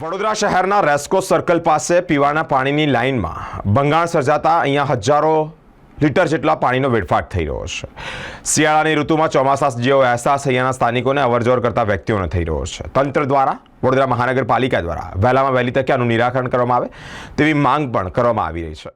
વડોદરા શહેરના રેસ્કો સર્કલ પાસે પીવાના પાણીની લાઇનમાં ભંગાણ સર્જાતા અહીંયા હજારો લીટર જેટલા પાણીનો વેડફાટ થઈ રહ્યો છે. શિયાળાની ઋતુમાં ચોમાસા જેવો અહેસાસ અહીંયાના સ્થાનિકોને અવરજવર કરતા વ્યક્તિઓને થઈ રહ્યો છે. તંત્ર દ્વારા વડોદરા મહાનગરપાલિકા દ્વારા વહેલામાં વહેલી તકે આનું નિરાકરણ કરવામાં આવે તેવી માંગ પણ કરવામાં આવી રહી છે.